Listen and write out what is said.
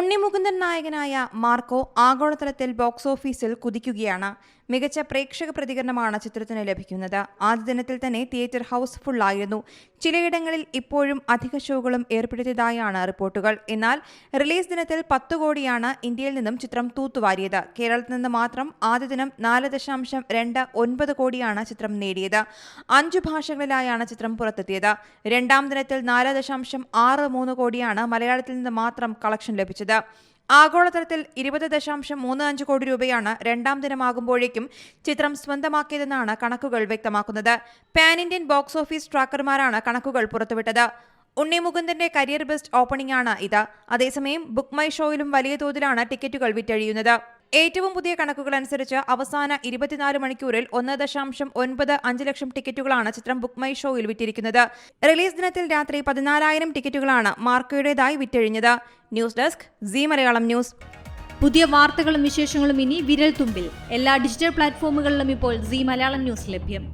ഉണ്ണിമുകുന്ദൻ നായകനായ മാർക്കോ ആഗോളതലത്തിൽ ബോക്സ് ഓഫീസിൽ കുതിക്കുകയാണ്. മികച്ച പ്രേക്ഷക പ്രതികരണമാണ് ചിത്രത്തിന് ലഭിക്കുന്നത്. ആദ്യ ദിനത്തിൽ തന്നെ തിയേറ്റർ ഹൗസ് ഹൗസ്ഫുള്ളായിരുന്നു ചിലയിടങ്ങളിൽ ഇപ്പോഴും അധിക ഷോകളും ഏർപ്പെടുത്തിയതായാണ് റിപ്പോർട്ടുകൾ. എന്നാൽ റിലീസ് ദിനത്തിൽ പത്ത് കോടിയാണ് ഇന്ത്യയിൽ നിന്നും ചിത്രം തൂത്തുവാരിയത്. കേരളത്തിൽ നിന്ന് മാത്രം ആദ്യ ദിനം നാല് ദശാംശം രണ്ട് ഒൻപത് കോടിയാണ് ചിത്രം നേടിയത്. അഞ്ചു ഭാഷകളിലായാണ് ചിത്രം പുറത്തെത്തിയത്. രണ്ടാം ദിനത്തിൽ നാല് ദശാംശം ആറ് മൂന്ന് കോടിയാണ് മലയാളത്തിൽ നിന്ന് മാത്രം കളക്ഷൻ ലഭിച്ചത്. ആഗോളതലത്തിൽ ഇരുപത് ദശാംശം മൂന്ന് അഞ്ച് കോടി രൂപയാണ് രണ്ടാം ദിനമാകുമ്പോഴേക്കും ചിത്രം സ്വന്തമാക്കിയതെന്നാണ് കണക്കുകൾ വ്യക്തമാക്കുന്നത്. പാൻ ഇന്ത്യൻ ബോക്സ് ഓഫീസ് ട്രാക്കർമാരാണ് കണക്കുകൾ പുറത്തുവിട്ടത്. ഉണ്ണി മുകുന്ദന്റെ കരിയർ ബെസ്റ്റ് ഓപ്പണിംഗ് ആണ് ഇത്. അതേസമയം ബുക്ക് മൈ ഷോയിലും വലിയ തോതിലാണ് ടിക്കറ്റുകൾ വിറ്റഴിയുന്നത്. ഏറ്റവും പുതിയ കണക്കുകൾ അനുസരിച്ച് അവസാന ഇരുപത്തിനാല് മണിക്കൂറിൽ ഒന്ന് ദശാംശം ഒൻപത് അഞ്ച് ലക്ഷം ടിക്കറ്റുകളാണ് ചിത്രം ബുക്ക് മൈ ഷോയിൽ വിറ്റിരിക്കുന്നത്. റിലീസ് ദിനത്തിൽ രാത്രി പതിനാലായിരം ടിക്കറ്റുകളാണ് മാർക്കോയുടേതായി വിറ്റഴിഞ്ഞത്. News desk C Malayalam news. പുതിയ വാർത്തകളും വിശേഷങ്ങളും ഇനി വിരൽ തുമ്പിൽ. എല്ലാ ഡിജിറ്റൽ പ്ലാറ്റ്ഫോമുകളിലും ഇപ്പോൾ സി മലയാളം ന്യൂസ് ലഭ്യം.